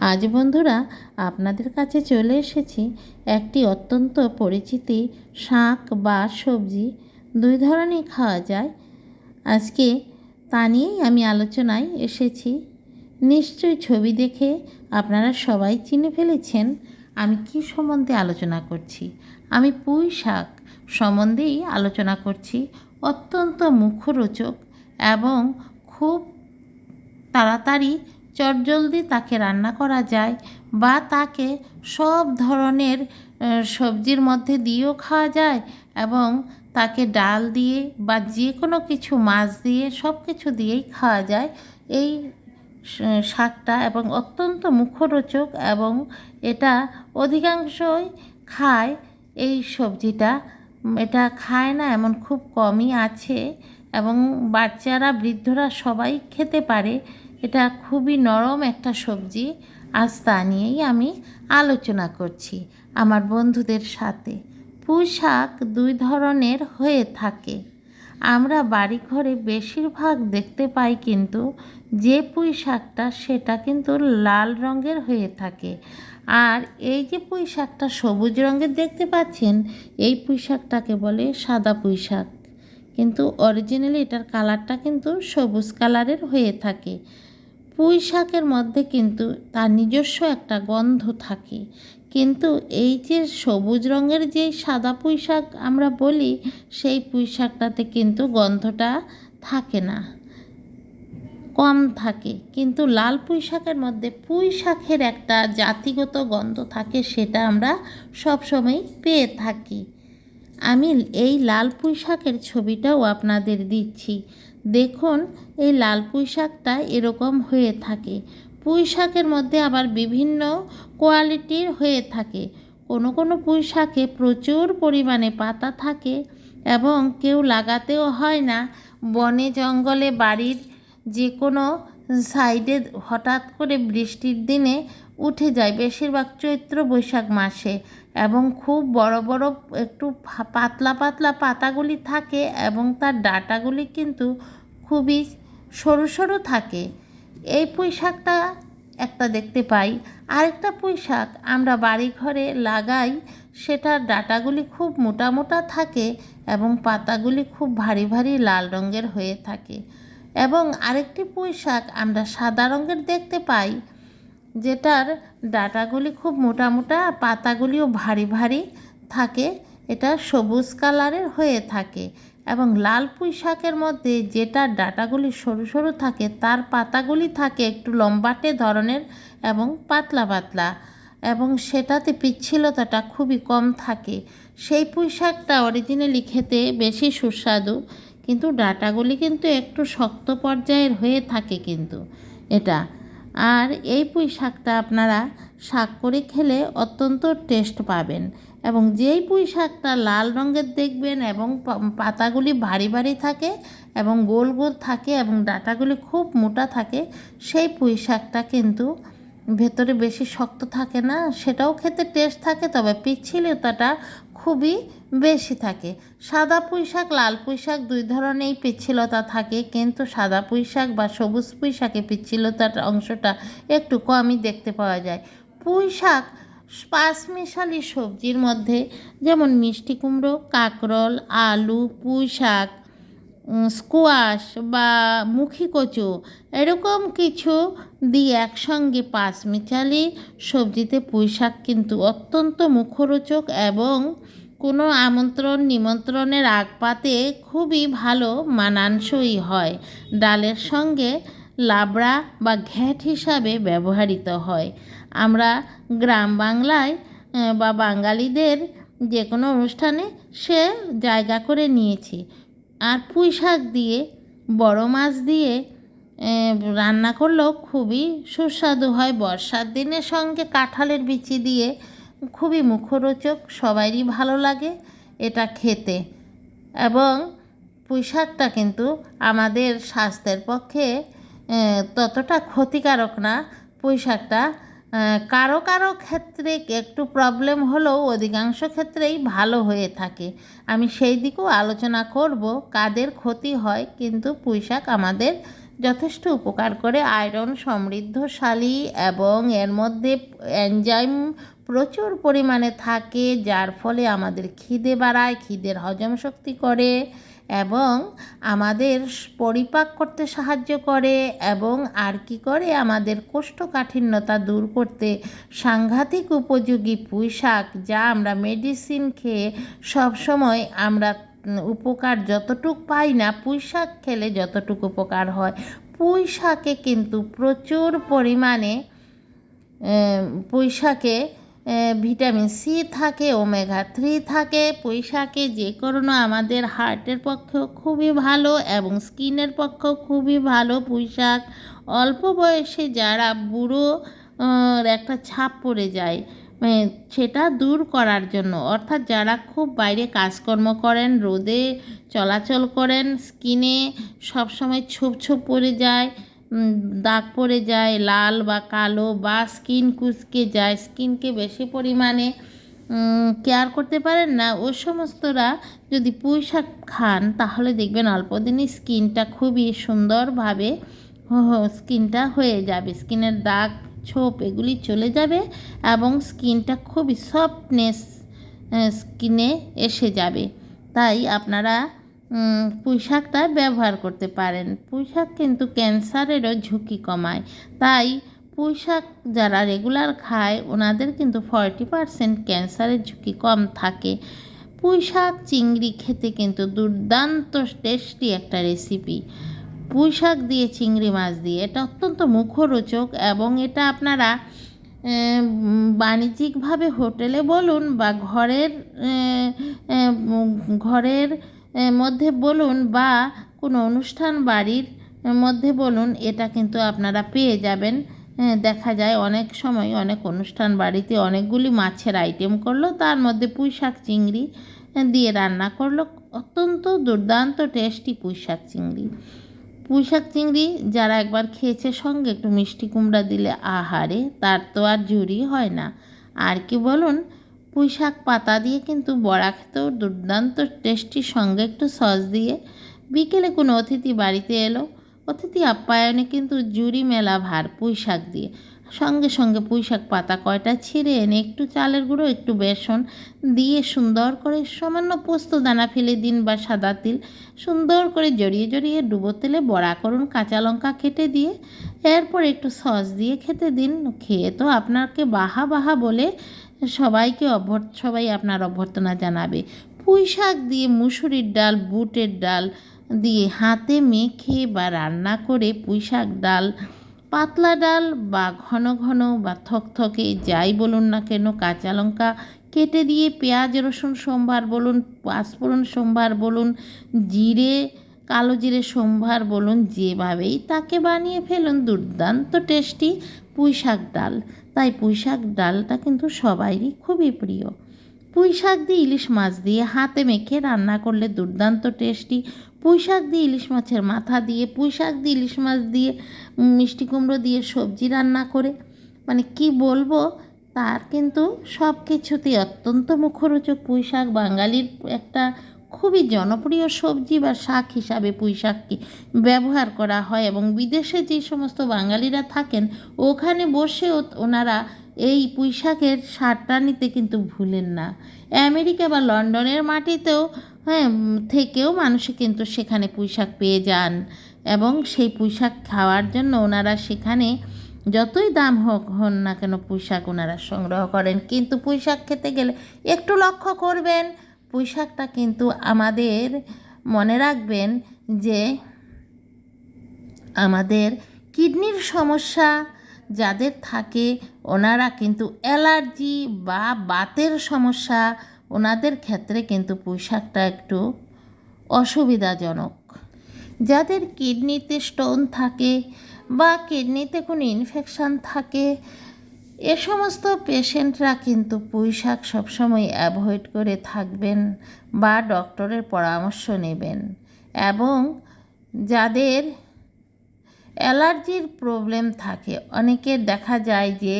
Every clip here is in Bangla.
আজ বন্ধুরা আপনাদের কাছে চলে এসেছি একটি অত্যন্ত পরিচিতি শাক বা সবজি। দুই ধরনেরই খাওয়া যায়। আজকে তা নিয়েই আমি আলোচনায় এসেছি। নিশ্চয়ই ছবি দেখে আপনারা সবাই চিনে ফেলেছেন আমি কি সম্বন্ধে আলোচনা করছি। আমি পুঁই শাক সম্বন্ধেই আলোচনা করছি। অত্যন্ত মুখরোচক এবং খুব তাড়াতাড়ি চটজলদি তাকে রান্না করা যায় বা তাকে সব ধরনের সবজির মধ্যে দিয়েও খাওয়া যায় এবং তাকে ডাল দিয়ে বা যে কোনো কিছু মাছ দিয়ে সব কিছু দিয়েই খাওয়া যায়। এই শাকটা এবং অত্যন্ত মুখরোচক এবং এটা অধিকাংশই খায় এই সবজিটা। এটা খায় না এমন খুব কমই আছে এবং বাচ্চারা, বৃদ্ধরা সবাই খেতে পারে। এটা খুবই নরম একটা সবজি। আজ তা নিয়েই আমি আলোচনা করছি আমার বন্ধুদের সাথে। পুঁই শাক দুই ধরনের হয়ে থাকে। আমরা বাড়িঘরে বেশিরভাগ দেখতে পাই কিন্তু যে পুঁই শাকটা সেটা কিন্তু লাল রঙের হয়ে থাকে। আর এই যে পুঁই শাকটা সবুজ রঙের দেখতে পাচ্ছেন, এই পুঁই শাকটাকে বলে সাদা পুঁই শাক কিন্তু অরিজিনালি এটার কালারটা কিন্তু সবুজ কালারের হয়ে থাকে। পুঁই শাকের মধ্যে কিন্তু তার নিজস্ব একটা গন্ধ থাকে। কিন্তু এই যে সবুজ রঙের যে সাদা পুঁই শাক আমরা বলি, সেই পুঁই শাকটাতে কিন্তু গন্ধটা থাকে না। কম থাকে। কিন্তু লাল পুঁই শাকের মধ্যে পুঁই শাকের একটা জাতিগত গন্ধ থাকে, সেটা আমরা সবসময় পেয়ে থাকি। আমি এই লাল পুঁই শাকের ছবিটাও আপনাদের দিচ্ছি। দেখুন, এই লাল পুঁই শাকটা এরকম হয়ে থাকে। পুঁই শাকের মধ্যে আবার বিভিন্ন কোয়ালিটির হয়ে থাকে। কোনো কোনো পুঁই শাকে প্রচুর পরিমাণে পাতা থাকে এবং কেউ লাগাতেও হয় না। বনে জঙ্গলে বাড়ির যে কোনো সাইডে হঠাৎ করে বৃষ্টির দিনে উঠে যায় বেশিরভাগ চৈত্র বৈশাখ মাসে এবং খুব বড় বড় একটু পাতলা পাতলা পাতাগুলি থাকে এবং তার ডাটাগুলি কিন্তু খুবই সরু সরু থাকে। এই পুঁই শাকটা একটা দেখতে পাই। আরেকটা পুঁই শাক আমরা বাড়ি ঘরে লাগাই, সেটার ডাটাগুলি খুব মোটা মোটা থাকে এবং পাতাগুলি খুব ভারী ভারী লাল রঙের হয়ে থাকে। এবং আরেকটি পুঁই শাক আমরা সাদা রঙের দেখতে পাই, যেটার ডাঁটাগুলি খুব মোটা মোটা, পাতাগুলিও ভারী ভারী থাকে। এটা সবুজ কালারের হয়ে থাকে। এবং লাল পুঁই শাকের মধ্যে যেটা ডাঁটাগুলি সরু সরু থাকে, তার পাতাগুলি থাকে একটু লম্বাটে ধরনের এবং পাতলা পাতলা এবং সেটাতে পিচ্ছিলতাটা খুবই কম থাকে। সেই পুঁই শাকটা অরিজিনালি খেতে বেশি সুস্বাদু, কিন্তু ডাঁটাগুলি কিন্তু একটু শক্ত পর্যায়ের হয়ে থাকে কিন্তু এটা। আর এই পুঁই শাকটা আপনারা শাক করে খেলে অত্যন্ত টেস্ট পাবেন। এবং যেই পুঁই শাকটা লাল রঙের দেখবেন এবং পাতাগুলি ভারী ভারী থাকে এবং গোল গোল থাকে এবং ডাঁটাগুলি খুব মোটা থাকে, সেই পুঁই শাকটা কিন্তু ভেতরে বেশি শক্ত থাকে না, সেটাও খেতে টেস্ট থাকে, তবে পিচ্ছিলতাটা খুবই বেশি থাকে। সাদা পুঁই শাক লাল পুঁই শাক দুই ধরনেরই পিচ্ছিলতা থাকে, কিন্তু সাদা পুঁই শাক বা সবুজ পুঁই শাকে পিচ্ছিলতার অংশটা একটু কমই দেখতে পাওয়া যায়। পুঁই শাক পাঁচমিশালি সবজির মধ্যে যেমন মিষ্টি কুমড়ো, কাঁকরোল, আলু পুঁই শাক স্কোয়াশ বা মুখী কচু এরকম কিছু দিয়ে একসঙ্গে পাঁচ মিশালি সবজিতে পুঁই শাক কিন্তু অত্যন্ত মুখরোচক এবং কোনো আমন্ত্রণ নিমন্ত্রণের আগ পাতে খুবই ভালো মানানসই হয়। ডালের সঙ্গে লাবড়া বা ঘ্যাট হিসাবে ব্যবহৃত হয়। আমরা গ্রাম বাংলায় বা বাঙালিদের যে কোনো অনুষ্ঠানে সে জায়গা করে নিয়েছি। আর পুঁই শাক দিয়ে, বড় মাছ দিয়ে রান্না করলেও খুবই সুস্বাদু হয়। বর্ষার দিনের সঙ্গে কাঁঠালের বিচি দিয়ে খুবই মুখরোচক সবারই ভালো লাগে এটা খেতে। এবং পুঁই শাকটা কিন্তু আমাদের স্বাস্থ্যের পক্ষে ততটা ক্ষতিকারক না। পুঁই শাকটা কারও কারও ক্ষেত্রে একটু প্রবলেম হলেও অধিকাংশ ক্ষেত্রেই ভালো হয়ে থাকে। আমি সেই দিকেও আলোচনা করব, কাদের ক্ষতি হয়, কিন্তু পুঁই শাক আমাদের যথেষ্ট উপকার করে। আয়রন সমৃদ্ধশালী এবং এর মধ্যে এনজাইম প্রচুর পরিমাণে থাকে, যার ফলে আমাদের খিদে বাড়ায়, খিদের হজম শক্তি করে। এবং আমাদের পরিপাক করতে সাহায্য করে এবং আর কি করে আমাদের কোষ্ঠকাঠিন্যতা দূর করতে সাংঘাতিক উপযোগী পুঁই শাক যা আমরা মেডিসিন খেয়ে সবসময় আমরা উপকার যতটুক পাই না পুঁই শাক খেলে যতটুকু উপকার হয়। পুঁই শাকে কিন্তু প্রচুর পরিমাণে পুঁই শাকে ভিটামিন সি থাকে, ওমেগা থ্রি থাকে। পুঁই যে কোনো আমাদের হার্টের পক্ষেও খুবই ভালো এবং স্কিনের পক্ষেও খুবই ভালো পুঁই অল্প বয়সে যারা বুড়ো একটা ছাপ পড়ে যায় সেটা দূর করার জন্য। অর্থাৎ যারা খুব বাইরে কাজকর্ম করেন, রোদে চলাচল করেন, স্কিনে সবসময় ছোপ ছোপ পড়ে যায় দাগ পড়ে যায়, লাল বা কালো বা স্কিন কুচকে যায়। স্কিনকে বেশি পরিমাণে কেয়ার করতে পারেন না। ওই সমস্তরা যদি পুঁই শাক খান, তাহলে দেখবেন অল্প দিনই স্কিনটা খুবই সুন্দরভাবে স্কিনটা হয়ে যাবে। স্কিনের দাগ, ছোপ এগুলি চলে যাবে এবং স্কিনটা খুবই সফটনেস স্কিনে এসে যাবে। তাই আপনারা পুঁই শাকটা ব্যবহার করতে পারেন। পুঁই শাক কিন্তু ক্যান্সারেরও ঝুঁকি কমায়। তাই পুঁই শাক যারা রেগুলার খায়, ওনাদের কিন্তু ফর্টি পারসেন্ট ক্যান্সারের ঝুঁকি কম থাকে। পুঁই শাক চিংড়ি খেতে কিন্তু দুর্দান্ত টেস্টি একটা রেসিপি পুঁই শাক দিয়ে চিংড়ি মাছ দিয়ে এটা অত্যন্ত মুখরোচক এবং এটা আপনারা বাণিজ্যিকভাবে হোটেলে বলুন বা ঘরের ঘরের মধ্যে বলুন বা কোনো অনুষ্ঠান বাড়ির মধ্যে বলুন, এটা কিন্তু আপনারা পেয়ে যাবেন। দেখা যায় অনেক সময় অনেক অনুষ্ঠান বাড়িতে অনেকগুলি মাছের আইটেম করল, তার মধ্যে পুঁই শাক চিংড়ি দিয়ে রান্না করল। অত্যন্ত দুর্দান্ত টেস্টি পুঁই শাক চিংড়ি। পুঁই শাক চিংড়ি যারা একবার খেয়েছে সঙ্গে একটু মিষ্টি কুমড়া দিলে আহারে, তার তো আর জুড়ি হয় না। আর কি বলুন পুঁই শাক পাতা দিয়ে কিন্তু বড়া খেতেও দুর্দান্ত টেস্টি। সঙ্গে একটু সস দিয়ে বিকেলে কোনো অতিথি বাড়িতে এলো। অতিথি আপ্যায়নে কিন্তু জুড়ি মেলা ভার পুঁই শাক দিয়ে। সঙ্গে সঙ্গে পুঁই শাক পাতা কয়টা ছিঁড়ে এনে একটু চালের গুঁড়ো, একটু বেসন দিয়ে সুন্দর করে সামান্য পোস্ত দানা ফেলে দিন বা সাদা তিল সুন্দর করে জড়িয়ে জড়িয়ে ডুবো তেলে বড়া করুন কাঁচা লঙ্কা কেটে দিয়ে। এরপর একটু সস দিয়ে খেতে দিন। খেয়ে তো আপনাকে বাহা বাহা বলে সবাইকে অভ্যর্থ সবাই আপনার অভ্যর্থনা জানাবে। পুঁই শাক দিয়ে মুসুরির ডাল, বুটের ডাল দিয়ে হাতে মেখে বা রান্না করে পুঁই শাক ডাল, পাতলা ডাল বা ঘন ঘন বা থকথকে যাই বলুন না কেন কাঁচা লঙ্কা কেটে দিয়ে পেঁয়াজ, রসুন, সোমবার বলুন, পাঁচফোড়ন সোমবার বলুন, জিরে, কালো জিরে সোমবার বলুন, যেভাবেই তাকে বানিয়ে ফেলুন, দুর্দান্ত টেস্টি পুঁই শাক ডাল। তাই পুঁই শাক ডালটা কিন্তু সবারই খুবই প্রিয়। পুঁই শাক দিয়ে ইলিশ মাছ দিয়ে হাতে মেখে রান্না করলে দুর্দান্ত টেস্টি। পুঁই শাক দিয়ে ইলিশ মাছের মাথা দিয়ে পুঁই শাক দিয়ে ইলিশ মাছ দিয়ে মিষ্টি কুমড়ো দিয়ে সবজি রান্না করে। মানে কি বলব, তার কিন্তু সব কিছুতেই অত্যন্ত মুখরোচক পুঁই শাক বাঙালির একটা খুবই জনপ্রিয় সবজি বা শাক হিসাবে পুঁই শাককে ব্যবহার করা হয় এবং বিদেশে যে সমস্ত বাঙালিরা থাকেন, ওখানে বসেও ওনারা এই পুঁই শাকের স্বাদটা নিতে কিন্তু ভুলেন না। আমেরিকা বা লন্ডনের মাটিতেও হ্যাঁ থেকেও মানুষে কিন্তু সেখানে পুঁই শাক পেয়ে যান এবং সেই পুঁই শাক খাওয়ার জন্য ওনারা সেখানে যতই দাম হোক, হন না কেন পুঁই শাক ওনারা সংগ্রহ করেন। কিন্তু পুঁই শাক খেতে গেলে একটু লক্ষ্য করবেন পুঁই শাকটা কিন্তু আমাদের মনে রাখবেন যে আমাদের কিডনির সমস্যা যাদের থাকে, ওনারা কিন্তু অ্যালার্জি বা বাতের সমস্যা, ওনাদের ক্ষেত্রে কিন্তু পুঁই শাকটা একটু অসুবিধাজনক। যাদের কিডনিতে স্টোন থাকে বা কিডনিতে কোনো ইনফেকশান থাকে এ সমস্ত পেশেন্টরা কিন্তু পুঁই শাক সবসময় অ্যাভয়েড করে থাকবেন বা ডক্টরের পরামর্শ নেবেন এবং যাদের অ্যালার্জির প্রবলেম থাকে অনেকের দেখা যায় যে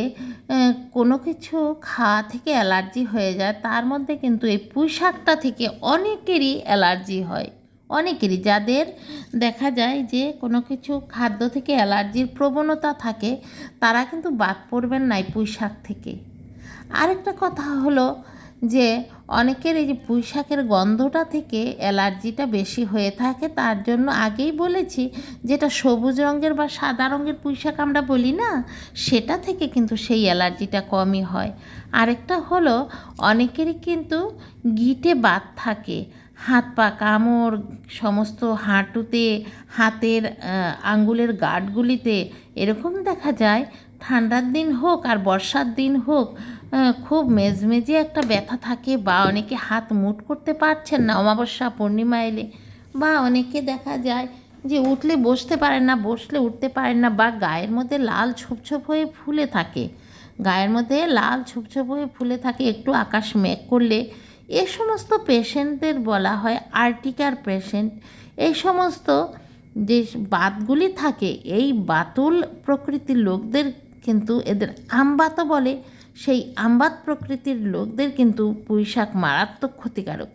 কোনো কিছু খাওয়া থেকে অ্যালার্জি হয়ে যায়, তার মধ্যে কিন্তু এই পুঁই শাকটা থেকে অনেকেরই অ্যালার্জি হয়। অনেকেরই যাদের দেখা যায় যে কোনো কিছু খাদ্য থেকে অ্যালার্জির প্রবণতা থাকে, তারা কিন্তু বাদ পড়বেন না এই পুঁই শাক থেকে। আরেকটা কথা হলো যে অনেকের এই যে পুঁই শাকের গন্ধটা থেকে অ্যালার্জিটা বেশি হয়ে থাকে, তার জন্য আগেই বলেছি যেটা সবুজ রঙের বা সাদা রঙের পুঁই শাক আমরা বলি না, সেটা থেকে কিন্তু সেই অ্যালার্জিটা কমই হয়। আরেকটা হলো অনেকেরই কিন্তু গিটে বাত থাকে হাত পা কামড়, সমস্ত হাঁটুতে, হাতের আঙ্গুলের গাঁটগুলিতে এরকম দেখা যায়। ঠান্ডার দিন হোক আর বর্ষার দিন হোক খুব মেজমেজে একটা ব্যথা থাকে বা অনেকে হাত মুট করতে পারছেন না অমাবস্যা, পূর্ণিমা এলে বা অনেকে দেখা যায় যে উঠলে বসতে পারেন না, বসলে উঠতে পারেন না বা গায়ের মধ্যে লাল ছোপ ছোপ হয়ে ফুলে থাকে। গায়ের মধ্যে লাল ছোপ ছোপ হয়ে ফুলে থাকে, একটু আকাশ মেঘ করলে এ সমস্ত পেশেন্টদের বলা হয় আর্টিকার পেশেন্ট এই সমস্ত যে বাতগুলি থাকে, এই বাতুল প্রকৃতির লোকদের কিন্তু এদের আমবাতও বলে। সেই আমবাত প্রকৃতির লোকদের কিন্তু পুঁই শাক মারাত্মক ক্ষতিকারক।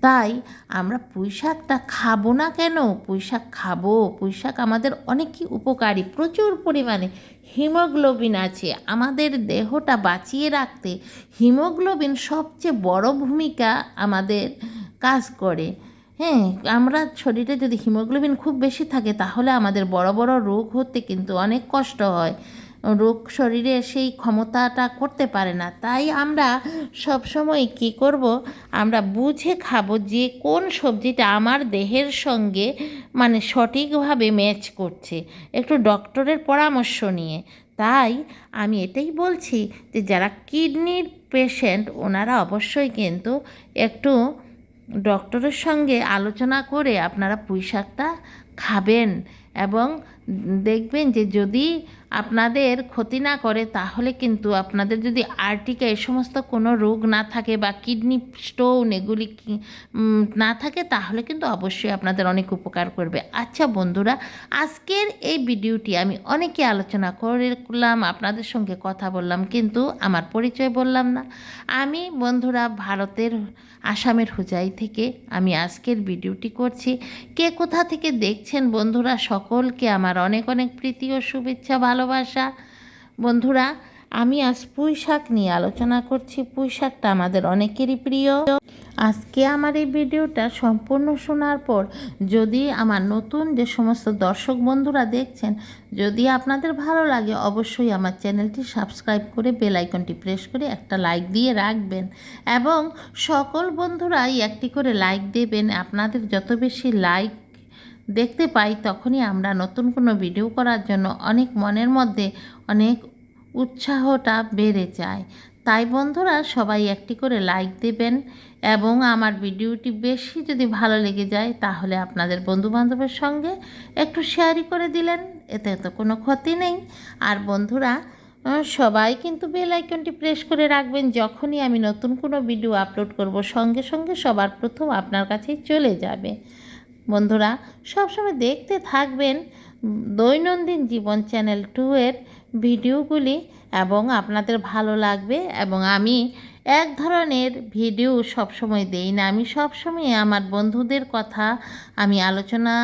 তাই আমরা পুঁই শাকটা খাব না কেন? পুঁই শাক খাব। পুঁই শাক আমাদের অনেকই উপকারী। প্রচুর পরিমাণে হিমোগ্লোবিন আছে। আমাদের দেহটা বাঁচিয়ে রাখতে হিমোগ্লোবিন সবচেয়ে বড় ভূমিকা আমাদের কাজ করে। হ্যাঁ আমরা শরীরে যদি হিমোগ্লোবিন খুব বেশি থাকে তাহলে আমাদের বড় বড় রোগ হতে কিন্তু অনেক কষ্ট হয়। রোগ শরীরে সেই ক্ষমতাটা করতে পারে না। তাই আমরা সব সময় কি করব? আমরা বুঝে খাব যে কোন সবজিটা আমার দেহের সঙ্গে মানে সঠিকভাবে ম্যাচ করছে। একটু ডক্টরের পরামর্শ নিয়ে। তাই আমি এটাই বলছি যে যারা কিডনির পেশেন্ট ওনারা অবশ্যই কিন্তু একটু ডক্টরের সঙ্গে আলোচনা করে আপনারা পুঁই শাকটা খাবেন এবং দেখবেন যে যদি আপনাদের ক্ষতি না করে, তাহলে কিন্তু আপনাদের যদি আর্টিকা এ সমস্ত কোনো রোগ না থাকে বা কিডনি স্টোন এগুলি না থাকে, তাহলে কিন্তু অবশ্যই আপনাদের অনেক উপকার করবে। আচ্ছা বন্ধুরা, আজকের এই ভিডিওটি আমি অনেকে আলোচনা করে করলাম, আপনাদের সঙ্গে কথা বললাম, কিন্তু আমার পরিচয় বললাম না। আমি বন্ধুরা ভারতের আসামের হুজাই থেকে আমি আজকের ভিডিওটি করছি। কে কোথা থেকে দেখছেন বন্ধুরা, সকলকে আমার অনেক অনেক প্রীতি ও শুভেচ্ছা ভালোবাসা। বন্ধুরা, আমি আজ পুঁই শাক নিয়ে আলোচনা করছি। পুঁই শাকটা আমাদের অনেকেরই প্রিয়। আজকে আমার এই ভিডিওটা সম্পূর্ণ শোনার পর যদি আমার নতুন যে সমস্ত দর্শক বন্ধুরা দেখছেন, যদি আপনাদের ভালো লাগে, অবশ্যই আমার চ্যানেলটি সাবস্ক্রাইব করে বেল আইকনটি প্রেস করে একটা লাইক দিয়ে রাখবেন এবং সকল বন্ধুরাই একটি করে লাইক দেবেন। আপনাদের যত বেশি লাইক দেখতে পাই, তখনই আমরা নতুন কোনো ভিডিও করার জন্য অনেক মনের মধ্যে অনেক উৎসাহটা বেড়ে যায়। তাই বন্ধুরা, সবাই একটি করে লাইক দেবেন এবং আমার ভিডিওটি বেশি যদি ভালো লেগে যায়, তাহলে আপনাদের বন্ধুবান্ধবের সঙ্গে একটু শেয়ারই করে দিলেন, এতে তো কোনো ক্ষতি নেই। আর বন্ধুরা সবাই কিন্তু বেল আইকনটি প্রেস করে রাখবেন, যখনই আমি নতুন কোনো ভিডিও আপলোড করব, সঙ্গে সঙ্গে সবার প্রথম আপনার কাছেই চলে যাবে। বন্ধুরা, সবসময় দেখতে থাকবেন দৈনন্দিন জীবন চ্যানেল টু এর ভিডিওগুলি এবং আপনাদের ভালো লাগবে এবং আমি এক ধরনের ভিডিও সবসময় দেই না। আমি সবসময় আমার বন্ধুদের কথা আমি আলোচনা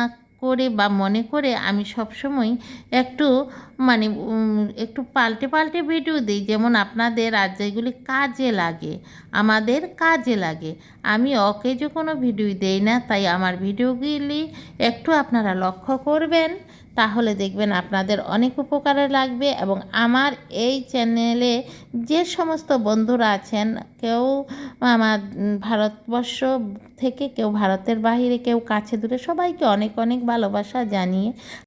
করে বা মনে করে আমি সবসময় একটু মানে একটু পাল্টে পাল্টে ভিডিও দিই। যেমন আপনাদের আর যেগুলি কাজে লাগে, আমাদের কাজে লাগে। আমি অকেজো কোনো ভিডিও দেই না, তাই আমার ভিডিওগুলি একটু আপনারা লক্ষ্য করবেন। তাহলে দেখবেন আপনাদের অনেক উপকারে লাগবে এবং আমার এই চ্যানেলে যে সমস্ত বন্ধুরা আছেন, কেউ আমার ভারতবর্ষ থেকে, কেউ ভারতের বাহিরে, কেউ কাছে দূরে, সবাইকে অনেক অনেক ভালোবাসা জানিয়ে